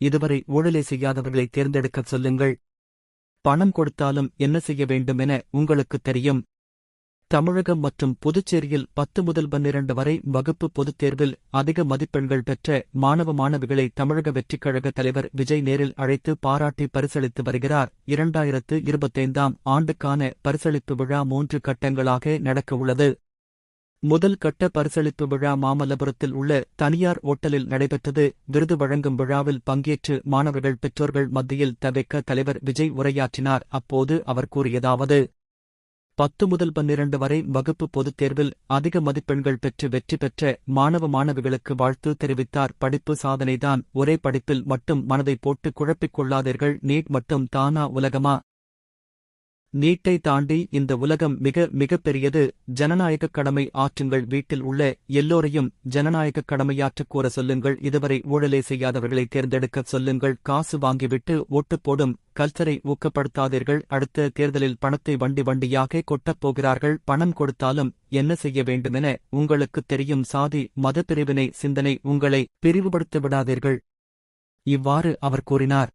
இதுவரை ஊழலை செய்யாதவர்களை தேர்ந்தெடுக்கச் சொல்லுங்கள். பணம் கொடுத்தாலும் என்ன செய்ய வேண்டும் என உங்களுக்குத் தெரியும். தமிழகம் மற்றும் புதுச்சேரியில் பத்து முதல் பன்னிரண்டு வரை வகுப்பு பொதுத் தேர்வில் அதிக மதிப்பெண்கள் பெற்ற மாணவ மாணவிகளை தமிழக வெற்றிக் கழக தலைவர் விஜய் நேரில் அழைத்து பாராட்டி பரிசளித்து வருகிறார். இரண்டாயிரத்து இருபத்தைந்தாம் ஆண்டுக்கான பரிசளிப்பு விழா மூன்று கட்டங்களாக நடக்கவுள்ளது. முதல் கட்ட பரிசளிப்பு விழா மாமல்லபுரத்தில் உள்ள தனியார் ஓட்டலில் நடைபெற்றது. விருது வழங்கும் விழாவில் பங்கேற்று மாணவர்கள் பெற்றோர்கள் மத்தியில் தவிக்க தலைவர் விஜய் உரையாற்றினார். அப்போது அவர் கூறியதாவது பத்து முதல் பன்னிரண்டு வரை வகுப்பு பொதுத் தேர்வில் அதிக மதிப்பெண்கள் பெற்று வெற்றி பெற்ற மாணவ மாணவிகளுக்கு வாழ்த்து தெரிவித்தார். படிப்பு சாதனைதான். ஒரே படிப்பில் மட்டும் மனதை போட்டு குழப்பிக் கொள்ளாதீர்கள். நீட் மட்டும் தானா உலகமா? நீட்டை தாண்டி இந்த உலகம் மிக மிகப்பெரியது ஜனநாயகக் கடமை ஆற்றுங்கள். வீட்டில் உள்ள எல்லோரையும் ஜனநாயகக் கடமையாற்றக் கூற சொல்லுங்கள். இதுவரை ஊழலே செய்யாதவர்களை தேர்ந்தெடுக்கச் சொல்லுங்கள். காசு வாங்கிவிட்டு ஓட்டுப் போடும் கல்ச்சரை ஊக்கப்படுத்தாதீர்கள். அடுத்த தேர்தலில் பணத்தை வண்டி வண்டியாக கொட்டப் போகிறார்கள். பணம் கொடுத்தாலும் என்ன செய்ய வேண்டுமென உங்களுக்குத் தெரியும். சாதி மதப்பிரிவினை சிந்தனை உங்களை பிரிவுபடுத்த விடாதீர்கள். இவ்வாறு அவர் கூறினார்.